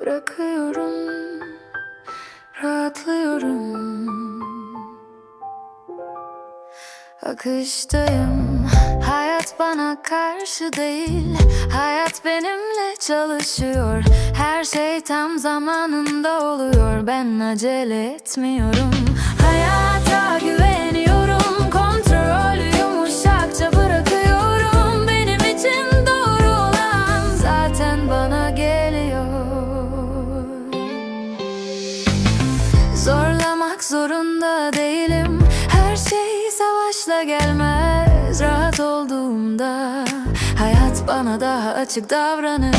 bırakıyorum Rahatlıyorum. Akıştayım Hayat bana karşı değil. Hayat benimle çalışıyor Her şey tam zamanında oluyor. Ben acele etmiyorum. Hayata zorunda değilim. Her şey savaşla gelmez. Rahat olduğumda Hayat bana daha açık davranır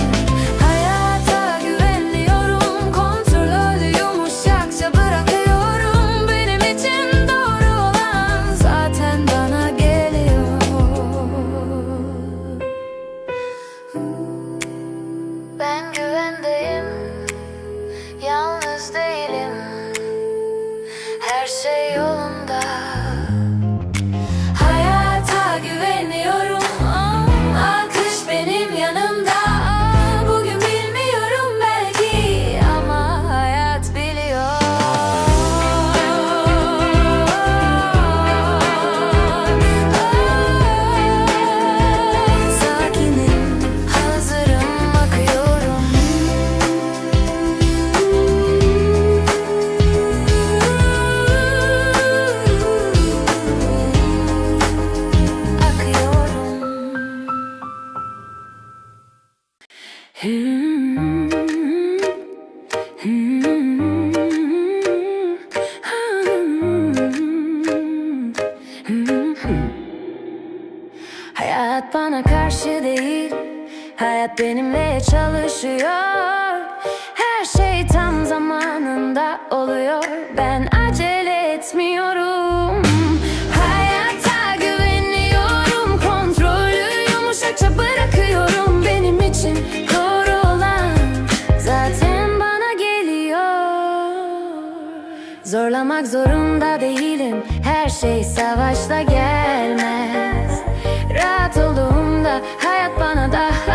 Bana karşı değil. Hayat benimle çalışıyor. Her şey tam zamanında oluyor. Ben acele etmiyorum. Hayata güveniyorum. Kontrolü yumuşakça bırakıyorum. Benim için doğru olan Zaten bana geliyor. Zorlamak zorunda değilim. Her şey savaşla gelmez rahat olduğumda Hayat bana daha